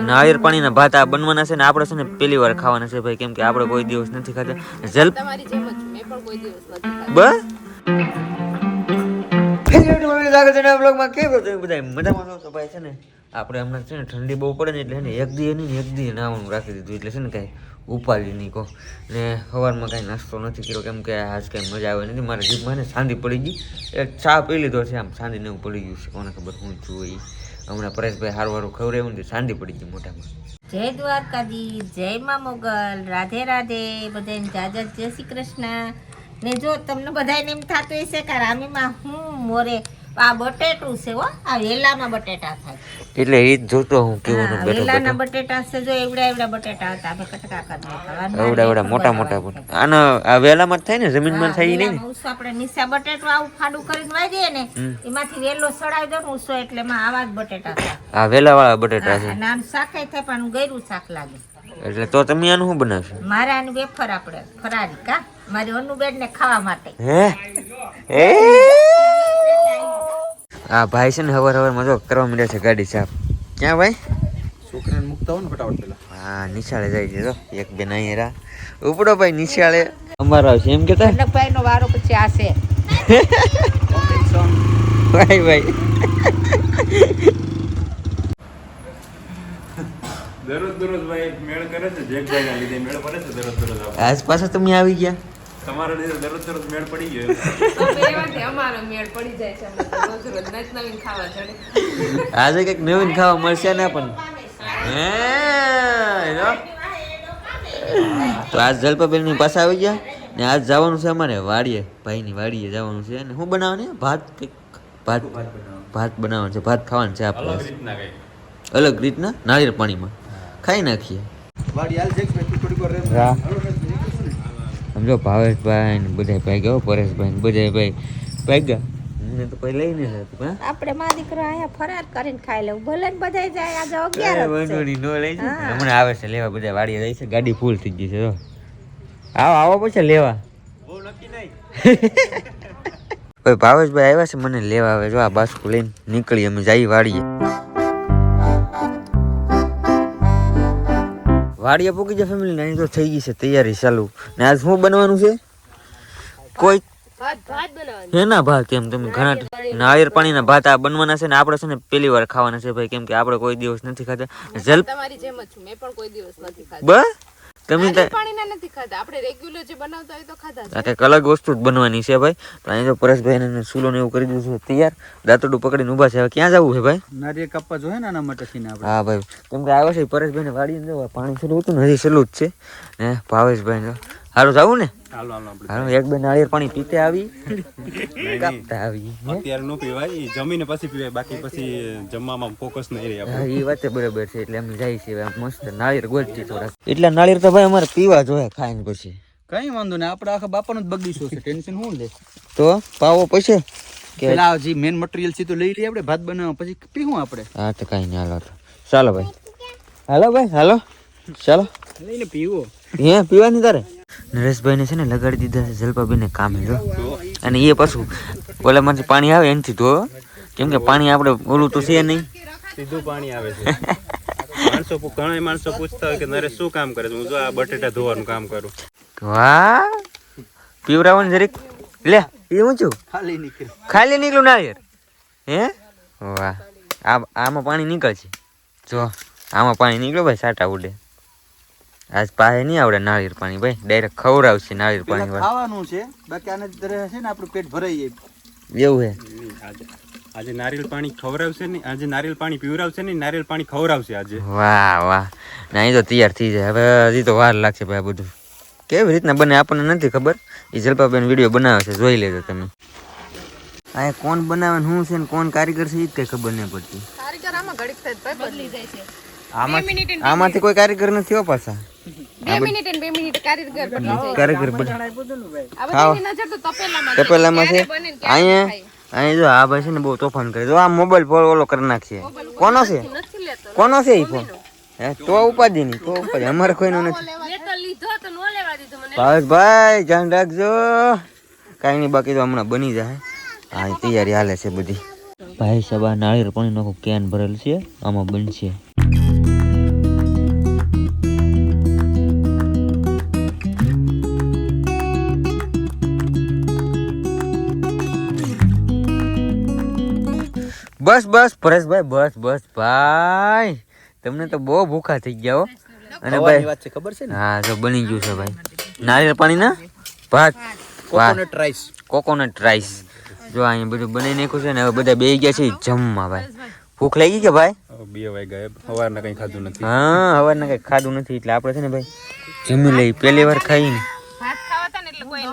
નાળિયેર પાણીના ભાત આ બનવાના છે ને આપણે છે ને પહેલી વાર ખાવાના છે ભાઈ કેમ કે આપણે કોઈ દિવસ નથી ખાતા જલ. બસ? આપણે હમણાં છે ને ઠંડી બહુ પડે ને એટલે ને એક દી નહીં એક દી નાવાનું રાખી દીધું એટલે છે ને કાંઈ ઉપાડી નહીં કહો ને સવારમાં કાંઈ નાસ્તો નથી કર્યો કેમ કે આજ કાંઈ મજા આવે નથી. મારા જીભમાં ને શાંતિ પડી ગઈ. એક ચા પી લીધો છે આમ સાંધી ને એવું પડી ગયું છે કોને ખબર હું એ હમણાં પરેશભાઈ હારું હારું ખવડાવ્યું ને શાંતિ પડી ગઈ મોઢામાં. જય દ્વારકાજી જય મા મોગલ, રાધે રાધે બધાને જાજા જય શ્રી કૃષ્ણ. ને જો તમને બધાને એમ થતું હશે કે રામીમાં હું મોરે આ બટેટું છે હો. આ વેલામાં બટેટા થાય. એટલે એ જ જોતો હું કેવું હા, બેઠો વેલાના બટેટા છે જો એવડા એવડા બટેટા હતા. આપણે કટકા કરી નાખવાના. એવડા એવડા મોટા મોટા આના આ વેલામાં જ થાય ને? જમીનમાં હા, થાય નહીં ઉસો આપણે નીચા બટેટું આવું ફાડું કરીને વાઈ દઈએ ને એમાંથી વેલો સડાવી દો ને ઉસો એટલે એમાં આવા જ બટેટા થાય. આ વેલા વાળા બટેટા છે. નામ શાકાય થાય પણ ગયરું શાક લાગે. એટલે તો તમે આનું શું બનાવશો? મારે આનું વેફર આપણે ફરારી કા? મારી અનુબેન ને ખાવા માટે. હે? એ આ ભાઈ છે ને હવાર હવાર મજો કરવા માંડ્યા છે ગાડી સાફ ક્યાં ભાઈ? છોકરાને મૂકતા હોય ને ફટાફટ પેલા. હા નિશાળે જાય છે તો એક બે નહીં રા ઉપડો ભાઈ નિશાળે. અમારો આવશે એમ કેતા ભાઈ નો વારો પછી આશે ભાઈ ભાઈ. દરરોજ દરરોજ ભાઈ મેળ કરે છે જેકભાઈ ના લીધે મેળ પડે છે દરરોજ દરરોજ આસપાસ તમે આવી ગયા? તમારા લીધે દરરોજ દરરોજ મેળ પડી ગયો અમારો મેળ પડી જાય છે રોજ રોજ નવીન નવીન ખાવા ચડે આજે કંઈક નવીન ખાવા મળશે ને પણ. હે જો. તો આજ જલપાબેનની પાસે આવી ગયા ને આજ જવાનું છે અમારે વાડીએ ભાઈની વાડીએ જવાનું છે. અને શું બનાવવાનું ભાત કંઈક? ભાત ભાત બનાવવાનું છે ભાત ખાવાનું છે આપણે. અલગ રીતના નાળિયેર પાણીમાં. ખાઈ નાખીએ. વાડી હાલ થોડીક વાર રહેજો. હા. હાલો ને, નીકળશું ને. સમજો ભાવેશભાઈ ને બધા ભાઈ ગયો પરેશભાઈ ને બધા ભાઈ ભાગ્યા મને તો કોઈ લઈને જ હતું હા? આપણે માં દીકરો અહીંયા ફરાર કરીને ખાઈ લેવું. ભલે ને બધાય જાય આજે અગિયાર વાંધો નહીં, નો લઈ જાય. હમણાં આવે છે લેવા બધા વાડીએ જાય છે ગાડી ફૂલ થઈ ગઈ છે જો આવો આવો પછી લેવા. બહુ નક્કી નહીં. ભાવેશભાઈ આવ્યા છે મને લેવા આવે જો આ બાસ્કુ લઈને નીકળી અમે જઈ વાડીએ. વાડીએ પૂકી જાય ફેમિલી નહીં તો થઈ ગઈ છે તૈયારી ચાલુ. ને આજ શું બનવાનું છે? કોઈ એના ભાત કેમ તમે ઘણા નાળિયેર પાણીના ભાત આ બનવાના છે ને આપણે છે ને પહેલી વાર ખાવાના છે ભાઈ કેમ કે આપણે કોઈ દિવસ નથી ખાતા જલ તમારી જેમ જ છું મેં પણ કોઈ દિવસ નથી ખાધી. બસ? તમે પાણીના નથી ખાધા. આપણે રેગ્યુલર જે બનાવતા હોય તો ખાધા છે. અલગ વસ્તુ જ બનવાની છે ભાઈ. તો અહીં જો પરેશભાઈ ને સુલો ને એવું કરી દીધું છે તૈયાર. દાંતરડું પકડીને ઊભા છે. હવે ક્યાં જવું છે ભાઈ? નારિયેળ કાપવા જોઈએ ને આના માટે થઈને આપણે. હા ભાઈ. કેમ કે આવ્યા છે પરેશભાઈ ને વાડી જવા. પાણી છેલ્લું હતું ને હજી છેલ્લું જ છે. ને ભાવેશભાઈ ને સારું જવું ને? હાલો હાલો આપણે એક બે નાળિયેર પાણી પીતે આવી. કાપતા આવી અત્યારે નો પીવાય ઈ જમીને પછી પીવાય બાકી પછી જમવામાં ફોકસ નહીં રહે આપણે. એ વાત બરાબર છે એટલે એમ જાય છે આમ મસ્ત નાળિયેર ગોળતી થોડા એટલે નાળિયેર તો ભાઈ અમારે પીવા જોઈએ ખાઈને પછી. કઈ વાંધો નહીં આપણે આખા બાપાનો જ બગીચો છે ટેન્શન શું લે? તો પાવો પછી? કે પેલા જે મેન મટીરિયલ છે તો લઈ લઈએ આપણે ભાત બનાવવા પછી પીવું આપણે. હા તો કઈ નહીં હાલો. ચાલો ભાઈ. હાલો ભાઈ હાલો. ચાલો. લઈને પીવો. હે પીવાની તારે? નરેશભાઈ ને છે ને લગાડી દીધા છે જલપાબેન કામે જો. અને એ પાછું ઓલામાંથી પાણી આવે એનથી ધો. કેમ કે પાણી આપણે ઓલું તો છે નહીં. સીધું પાણી આવે છે. માણસો ઘણા માણસો પૂછતા હોય કે નરેશ શું કામ કરે છે? હું જો આ બટેટા ધોવાનું કામ કરું. વાહ! પીવરાવાનું જરીક. લે એ હું છું? ખાલી નીકળ્યું. ખાલી નીકળું નાળિયેર હે? વાહ. આ આમાં પાણી નીકળશે. જો આમાં પાણી નીકળ્યો ભાઈ સાટા ઉડે. આજ પાસે નહીં આવડે નાળિયેર પાણી ભાઈ ડાયરેક્ટ ખવડાવશે નાળિયેર પાણી ખાવાનું છે બાકી આને દર છે ને આપણું પેટ ભરાઈ જાય. એવું હે? આજે નારિયેલ પાણી ખવડાવશે ને આજે નારિયેલ પાણી પીવરાવશે ને નારિયેળ પાણી ખવડાવશે આજે. વાહ વાહ. ના એ તો તૈયાર થઈ જાય. હવે હજી તો વાર લાગશે ભાઈ બધું. કેવી રીતના બને આપણને નથી ખબર. એ જલપાબેન વીડિયો બનાવે છે જોઈ લેજો તમે. આ કોણ બનાવે ને શું છે ને કોણ કારીગર છે એ જ કઈ ખબર નહીં પડતી. કારીગર આમાં ઘડીક થાય તો ભાઈ બદલી જાય છે. આમાંથી કોઈ કારીગર નથી હો પાછા. બે મિનિટ મિનિટ કારીગર કારીગર તપેલામાં છે. અહીંયા. અહીંયા જો આ ભાઈ છે ને બહુ તોફાન કરે. જો આ મોબાઈલ ફોન ઓલો કરી નાખશે કોનો છે? કોનો છે એ ફોન? હે તો ઉપાધિ નહીં તો ઉપાધિ. અમારે કોઈનો નથી. લેતો લીધો તો નો લેવા દીધો મને. ભાવેશભાઈ ધ્યાન રાખજો. કાંઈ નહીં બાકી તો હમણાં બની જાય. હા તૈયારી હાલે છે બધી. ભાઈ સભા આ નાળિયેર પાણીનો આખું કેન ભરેલ છે. આમાં બનશે. બસ બસ પરેશભાઈ બસ બસ ભાઈ. તમને તો બહુ ભૂખા થઈ ગયા હો. અને ભાઈ વાત છે ખબર છે ને? હા તો બની ગયું છે ભાઈ. નારિયેળ પાણી ના? ભાત. કોકોનટ રાઈસ કોકોનટ રાઈસ જો અહીંયા બધું બનાવી નાખ્યું છે ને હવે બધા બે ગયા છે જમવા ભાઈ. ભૂખ લાગી કે ભાઈ? બે બે ગયા સવારના કંઈ ખાધું નથી. હા હવારના કઈ ખાધું નથી એટલે આપણે છે ને ભાઈ જમી લઈ પહેલી વાર ખાઈને ભાત ખાવા હતા ને એટલે કોઈ નાસ્તો પણ નથી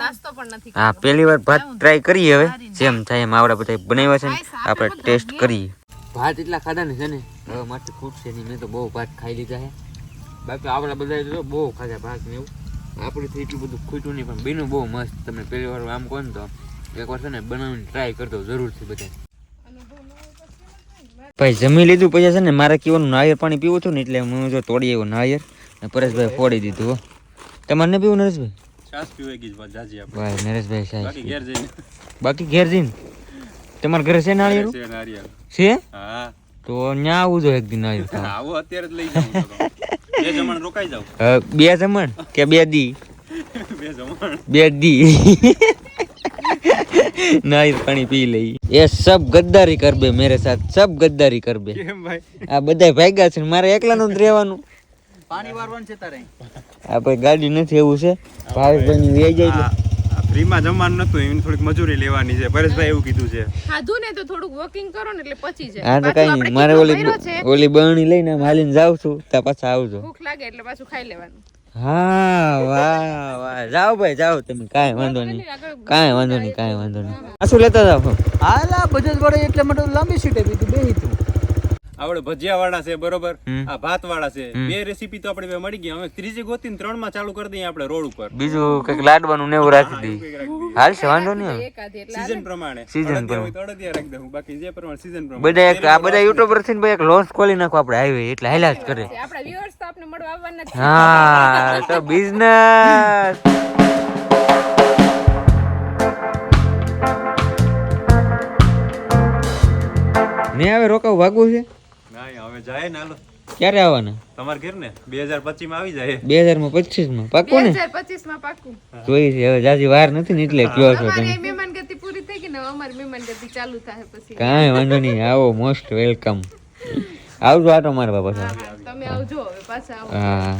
હા પહેલી વાર ભાત ટ્રાય કરીએ હવે. જેમ થાય એમ આવડા બધા બનાવ્યા છે ને આપણે ટેસ્ટ કરીએ. ભાત એટલા ખાધા ને છે ને હવે માથે ખૂટશે નહીં મેં તો બહુ ભાત ખાઈ લીધા છે. બાકી આપણા બધા તો બહુ ખાધા ભાત ને એવું. આપણેથી એટલું બધું ખૂટ્યું નહીં પણ બીનું બહુ મસ્ત. તમને પહેલી વાર આમ કહો ને તો એકવાર છે ને બનાવીને ટ્રાય કરતો જરૂરથી બધા ભાઈ જમી લીધું પછી છે ને મારે કેવાનું નાળિયેર પાણી પીવું હતું ને એટલે હું જો તોડી આવ્યો નાળિયેર. ને પરેશભાઈ ફોડી દીધું હો. તમારે ન પીવું નરેશભાઈ? છાસ પીવાઈ ગઈ છે જાજી આપણે. ભાઈ નરેશભાઈ સાહેબ બાકી ઘેર જઈને. બાકી ઘેર જઈને? તમારા ઘરે છે નાળિયેર? છે નારિયેળ છે? હા. તો ત્યાં આવું જો એક દિન નાળિયેર આવો અત્યારે જ લઈ જાઉં બે જમણ રોકાઈ જાવ બે જમણ કે બે દી? બે જમણ. બે દી. નાળિયેર પાણી પી લઈ. એ સબ ગદ્દારી કરબે મેરે સાથ. સબ ગદ્દારી કર બે કેમ ભાઈ? આ બધા ભાગ્યા છે મારે એકલાનું જ રહેવાનું. પાણી વારવાનું છે તારે. આ ભાઈ ગાડી નથી એવું છે. ભાવેશભાઈ ની જાય ફ્રીમાં જમવાનું નતું એની થોડીક મજૂરી લેવાની છે. પરેશભાઈ એવું કીધું છે. ખાધું ને તો થોડુંક વોકિંગ કરો ને એટલે પચી જાય. હા તો કઈ નહીં. મારે ઓલી ઓલી બરણી લઈને માલીને હાલીને જાઉં છું ત્યાં પાછા આવજો. ભૂખ લાગે એટલે પાછું ખાઈ લેવાનું. હા વાહ વાહ. જાઓ ભાઈ જાઓ તમે. કાંઈ વાંધો નહીં. કાંઈ વાંધો નહીં કાંઈ વાંધો નહીં. આ શું લેતા જાઓ હાલા બજાજ વાળા એટલે માટે લાંબી સીટે તું. આપણે ભજીયા વાળા છે બરોબર? આ ભાત વાળા છે બે રેસીપી તો આપણે બે મળી ગઈ હવે ત્રીજી ગોતીને ત્રણમાં ચાલુ કરી દઈએ આપણે રોડ ઉપર. બીજું કંઈક લાડવાનું ને એવું રાખી દઈએ. હાલ છે વાંધો નહીં સીઝન પ્રમાણે. સીઝન પ્રમાણે. રાખી દઉં. બાકી જે પ્રમાણે સીઝન પ્રમાણે. બધા એક આ બધા યુટ્યુબરથી ભાઈ એક લોન્ચ ખોલી નાખો આપણે હાઈવે એટલે હાલ્યા જ કરે. આપણા viewers તો આપણે મળવા આવવાના છે. હા તો બિઝનેસ મેં હવે રોકાવું ભાગવું છે? ના હવે જાય ને હાલો. ક્યારે આવવાના? તમારે ઘેર ને બે હજાર પચીસમાં આવી જાય. બે હજારમાં પચીસમાં પાકું ને પચીસમાં પાક્કું જોઈ છે હવે જાજી વાર નથી ને એટલે કયો છો તમે મહેમાન ગતિ પૂરી થઈ ગઈ ને હવે મહેમાન ગતિ ચાલુ થાય પછી. કાંઈ વાંધો નહીં આવો મોસ્ટ વેલકમ આવજો આટો મારવા પાછા તમે આવજો હવે પાછા આવો. હા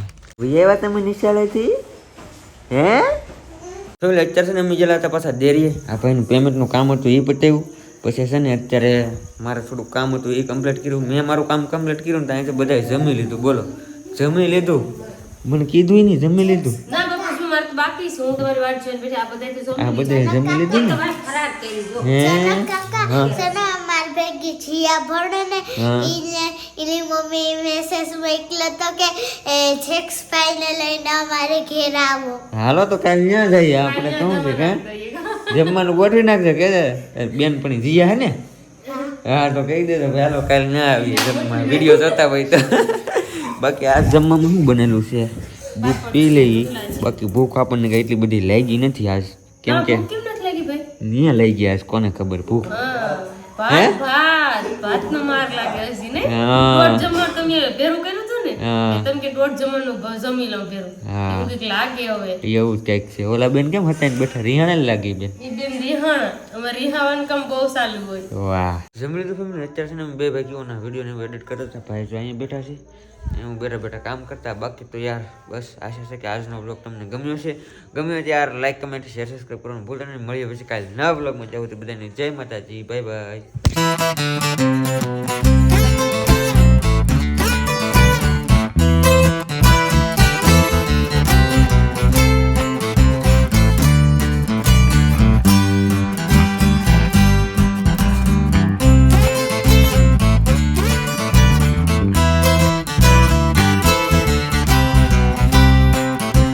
એવા તમે નિશાળેથી? હે? તો લેક્ચર છે ને અમે ગયેલા હતા પાછા દેરીએ. આ ભાઈનું પેમેન્ટનું કામ હતું એ પતાવ્યું પછી છે ને અત્યારે મારે થોડું કામ હતું એ કમ્પ્લીટ કર્યું. મેં મારું કામ કમ્પ્લીટ કર્યું ને ત્યાં બધાએ જમી લીધું. બોલો જમી લીધું? મને કીધું નહીં જમી લીધું. તો આ તો બધાએ જમી લીધું ને? હે? ભેગી જીયા ભણે ને. ઈને એની મમ્મી મેસેજ મોકલો તો કે એ છેક્સ ફાઈને લઈને અમારે ઘેર આવો. હાલો તો કાલ ત્યાં જઈએ આપણે કહું છે કે જમવાનું ગોઠવી નાખજો કે બેન પણ જીયા હે ને? હા. તો કહી દેજો ભાઈ હાલો કાલે ના આવીએ જમવા. વીડિયો જોતા હોય તો. બાકી આ જમવામાં શું બનેલું છે? દૂધ પી લઈ. બાકી ભૂખ આપણને કઈ એટલી બધી લાગી નથી આજ. કેમ કે? નિયા લઈ ગયા આજ કોને ખબર ભૂખ? હે? ભાત ભાત. નો માર લાગે હજી ને હા. દોઢ તમે ભેરું તમે કે દોઢ જમણનું જમી લઉં ભેરું હા. એવું કંઈક લાગે હવે. એવું કંઈક છે. ઓલા બેન કેમ હતા બેઠા? રિહાણે લાગી બેન. એ બેન રિહાણ. અમારે રિહાવાનું કામ બહુ સારું હોય. વાહ. જમી લીધું ફેમિલી અત્યારે છે ને બે ભાઈઓના વિડીયોને એડિટ કરતા હતા ભાઈ જો અહીંયા બેઠા છે હું બેઠા બેઠા કામ કરતા. બાકી તો યાર બસ આશા છે કે આજનો બ્લોગ તમને ગમ્યો છે ગમ્યો તો યાર લાઈક કમેન્ટ શેર સબસ્ક્રાઈબ કરવાનું ભૂલતા નહીં. મળીએ પછી કાલે નવા બ્લોગમાં જાવ તો બધાને જય માતાજી. Bye bye